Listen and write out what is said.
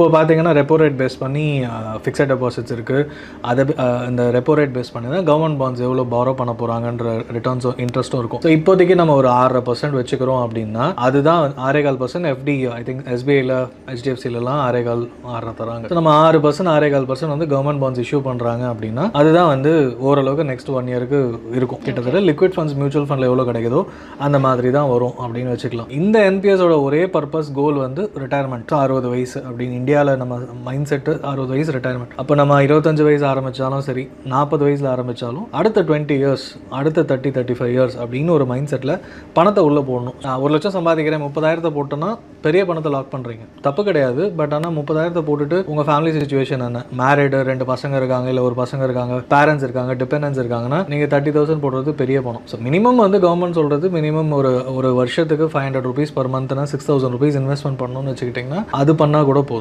இப்போ பார்த்தீங்கன்னா repo rate base பண்ணி ஃபிக்ஸட் டெபாசிட்ஸ் இருக்குது அதை இந்த ரெப்போ ரேட் பேஸ் பண்ணி தான் கவர்மெண்ட் பாண்ட்ஸ் எவ்வளோ பாரோ பண்ண போகிறாங்கன்ற ரிட்டர்ன்ஸும் இன்ட்ரெஸ்ட்டும் இருக்கும். ஸோ இப்போதைக்கு நம்ம ஒரு ஆறரை பர்சன்ட் வச்சுக்கிறோம் அப்படின்னா அதுதான் ஆறேகால் பர்சன்ட் எஃப்டி ஐ திங்க் எஸ்பிஐயில் ஹெச்டிஎஃப்சிலலாம் ஆரேகால் ஆறரை தராங்க. ஸோ நம்ம ஆறு பர்சன்ட் ஆறேகால் பர்சன்ட் வந்து கவர்மெண்ட் பாண்ட்ஸ் இஷ்யூ பண்ணுறாங்க அப்படின்னா அதுதான் வந்து ஓரளவுக்கு நெக்ஸ்ட் ஒன் இயருக்கு இருக்கும். கிட்டத்தட்ட லிக்விட் ஃபண்ட்ஸ் மியூச்சுவல் ஃபண்டில் எவ்வளோ கிடைக்குதோ அந்த மாதிரி தான் வரும் அப்படின்னு வச்சுக்கலாம். இந்த என்பிஎஸோட ஒரே பர்பஸ் கோல் வந்து ரிட்டையர்மெண்ட் அறுபது வயசு அப்படின்னு இந்தியாவில் நம்ம மைண்ட் செட்டு அறுபது வயசு ரிட்டையர்மெண்ட் அப்போ நம்ம இருபத்தஞ்சு வயசு ஆரம்பித்தாலும் சரி நாற்பது வயசில் ஆரம்பித்தாலும் அடுத்த டுவெண்ட்டி இயர்ஸ் அடுத்த தேர்ட்டி தேர்ட்டி ஃபைவ் இயர்ஸ் அப்படின்னு ஒரு மைண்ட் செட்டில் பணத்தை உள்ளே போடணும். நான் ஒரு லட்சம் சம்பாதிக்கிறேன் முப்பதாயிரத்தை போட்டோன்னா பெரிய பணத்தை லாக் பண்ணுறீங்க தப்பு கிடையாது பட் ஆனால் முப்பதாயிரத்தை போட்டுட்டு உங்கள் ஃபேமிலி சுச்சுவேஷன் என்ன? மேரிடு ரெண்டு பசங்க இருக்காங்க இல்லை ஒரு பசங்க இருக்காங்க பேரண்ட்ஸ் இருக்காங்க டிபெண்டன்ஸ் இருக்காங்கன்னா நீங்கள் தேர்ட்டி தௌசண்ட் போடுறது பெரிய பணம். ஸோ மினிமம் வந்து கவர்மெண்ட் சொல்கிறது மினிமம் ஒரு ஒரு வருஷத்துக்கு ஃபைவ் ஹண்ட்ரட் ருபீஸ் பர் மந்த்னா சிக்ஸ் தௌசண்ட் ருபீஸ் இன்வெஸ்ட்மெண்ட் பண்ணணும்னு வச்சுக்கிட்டிங்கன்னா அது பண்ணால் கூட போதும்.